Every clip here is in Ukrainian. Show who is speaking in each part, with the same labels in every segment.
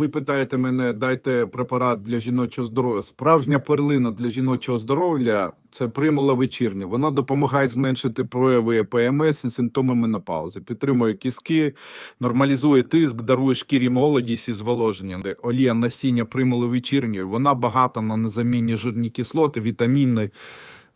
Speaker 1: ви питаєте мене, дайте препарат для жіночого здоров'я. Справжня перлина для жіночого здоров'я це примула вечірня. Вона допомагає зменшити прояви ПМС і симптоми менопаузи, підтримує кістки, нормалізує тиск, дарує шкірі молодість і зволоження. Олія насіння примули вечірньої. Вона багата на незамінні жирні кислоти, вітаміни.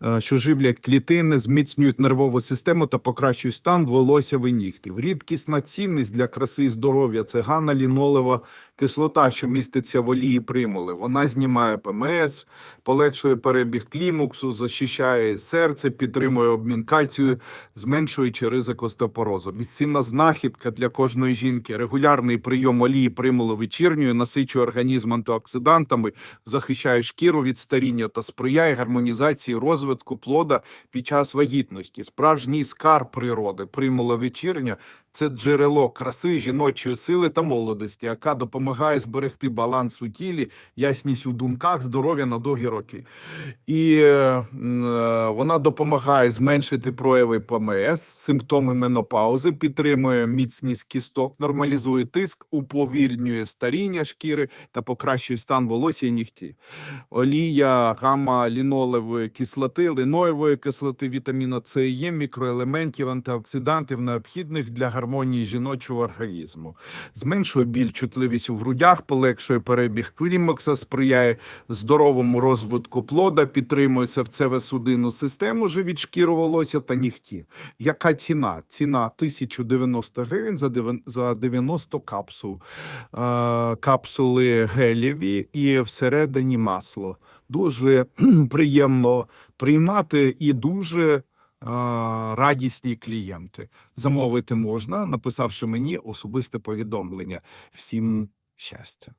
Speaker 1: Е, Що живлять клітини, зміцнюють нервову систему та покращують стан волосся нігтів. Рідкісна цінність для краси і здоров'я це ганна-лінолева кислота, що міститься в олії примули. Вона знімає ПМС, полегшує перебіг клімуксу, захищає серце, підтримує обмін кальцію, зменшуючи ризик остеопорозу. Безцінна знахідка для кожної жінки. Регулярний прийом олії примули вечірньої насичує організм антиоксидантами, захищає шкіру від старіння та сприяє гармонізації розвитку плода під час вагітності. Справжній скарб природи, примула вечірня це джерело краси, жіночої сили та молодості, яка допомагає зберегти баланс у тілі, ясність у думках, здоров'я на довгі роки. І е, е, вона допомагає зменшити прояви ПМС, симптоми менопаузи, підтримує міцність кісток, нормалізує тиск, уповільнює старіння шкіри та покращує стан волосся і нігті. Олія, гамма лінолевої кислоти, линоєвої кислоти, вітаміна С і є мікроелементів, антиоксидантів, необхідних для гармонії жіночого організму. Зменшує біль, чутливість у грудях, полегшує перебіг клімакса, сприяє здоровому розвитку плода, підтримує серцево-судинну систему, живіть шкіру волосся та нігті. Яка ціна? Ціна 1090 гривень за 90 капсул. Е, Капсули гелєві і всередині масло. Дуже приємно приймати і дуже радісні клієнти. Замовити можна, написавши мені особисте повідомлення. Всім щастя.